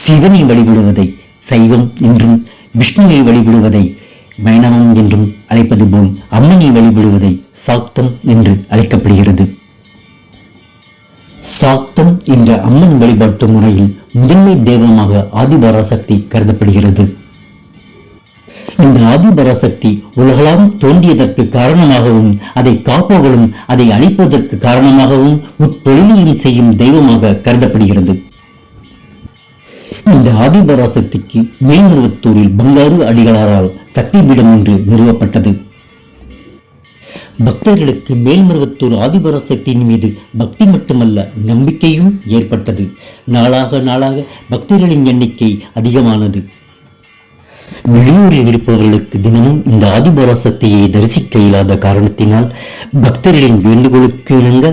சிவனை வழிபடுவதை சைவம் என்றும் விஷ்ணுவை வழிபடுவதை வைணவம் என்றும் அழைப்பது போல் அம்மனை வழிபடுவதை சாக்தம் என்று அழைக்கப்படுகிறது. சாக்தம் என்ற அம்மன் வழிபாட்டு முறையில் முதன்மை தெய்வமாக ஆதிபராசக்தி கருதப்படுகிறது. இந்த ஆதிபராசக்தி உலகளாம் தோன்றியதற்கு காரணமாகவும் அதை காப்பவர்களும் அதை அழிப்பதற்கு காரணமாகவும் முத்தொழிலையும் செய்யும் தெய்வமாக கருதப்படுகிறது. இந்த ஆதிபராசக்திக்கு மேல்மருவத்தூரில் பங்காரு அடிகளாரால் சக்தி பீடம் என்று நிறுவப்பட்டது. பக்தர்களுக்கு மேல்மருவத்தூர் ஆதிபராசக்தியின் மீது பக்தி மட்டுமல்ல நம்பிக்கையும் ஏற்பட்டது. நாளாக நாளாக பக்தர்களின் எண்ணிக்கை அதிகமானது. வெளியூரில் இருப்பவர்களுக்கு தினமும் இந்த ஆதிபராசக்தியை தரிசிக்க இயலாத காரணத்தினால் பக்தர்களின் வேண்டுகோளுக்கு இணங்க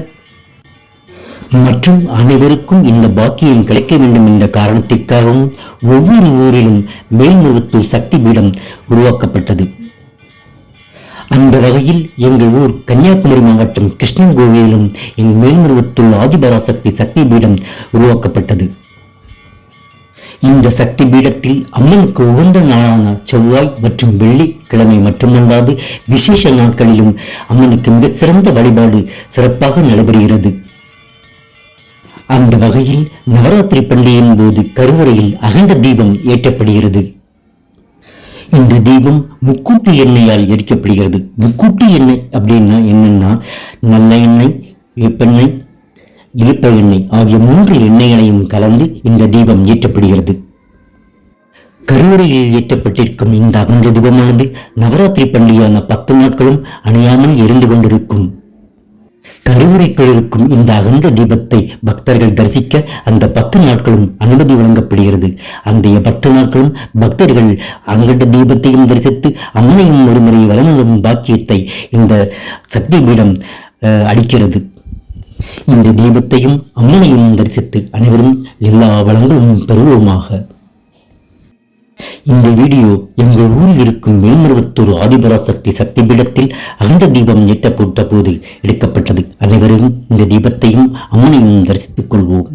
மற்றும் அனைவருக்கும் இந்த பாக்கியம் கிடைக்க வேண்டும் என்ற காரணத்திற்காகவும் ஒவ்வொரு ஊரிலும் மேல்மருவத்தூர் சக்தி பீடம் உருவாக்கப்பட்டது. அந்த வகையில் எங்கள் ஊர் கன்னியாகுமரி மாவட்டம் கிருஷ்ணன் கோவிலும் எங்கள் மேல்மருவத்தூர் ஆதிபராசக்தி சக்தி பீடம் உருவாக்கப்பட்டது. இந்த சக்தி பீடத்தில் அம்மனுக்கு உகந்த நாளான செவ்வாய் மற்றும் வெள்ளிக்கிழமை மட்டுமல்லாது விசேஷ நாட்களிலும் அம்மனுக்கு மிக சிறந்த வழிபாடு சிறப்பாக நடைபெறுகிறது. அந்த வகையில் நவராத்திரி பண்டிகையின் போது கருவறையில் அகண்ட தீபம் ஏற்றப்படுகிறது. இந்த தீபம் முக்கூட்டு எண்ணெயால் எரிக்கப்படுகிறது. முக்கூட்டு எண்ணெய் அப்படின்னா என்னன்னா நல்ல எண்ணெய் வேப்பெண்ணெய் இழுப்ப எண்ணெய் ஆகிய மூன்று எண்ணெய்களையும் கலந்து இந்த தீபம் ஏற்றப்படுகிறது. கருவறையில் ஏற்றப்பட்டிருக்கும் இந்த அகன்ற தீபமானது நவராத்திரி பண்டிகையான பத்து நாட்களும் அணையாமல் எரிந்து கொண்டிருக்கும். கருவறைக்குள் இருக்கும் இந்த அகண்ட தீபத்தை பக்தர்கள் தரிசிக்க அந்த பத்து நாட்களும் அனுமதி வழங்கப்படுகிறது. அந்த பத்து நாட்களும் பக்தர்கள் அங்கண்ட தீபத்தையும் தரிசித்து அம்மனையும் ஒருமுறை வழங்கும் பாக்கியத்தை இந்த சக்தி பீடம் அஹ், இந்த தீபத்தையும் அம்மனையும் தரிசித்து அனைவரும் எல்லா வளங்களும் பெறுவோமாக. இந்த வீடியோ எங்கள் ஊரில் இருக்கும் மேல்மருவத்தூர் ஆதிபராசக்தி சக்தி பீடத்தில் அகண்ட தீபம் ஏற்றப்பட்ட போது எடுக்கப்பட்டது. அனைவரும் இந்த தீபத்தையும் அம்மனையும் தரிசித்துக் கொள்வோம்.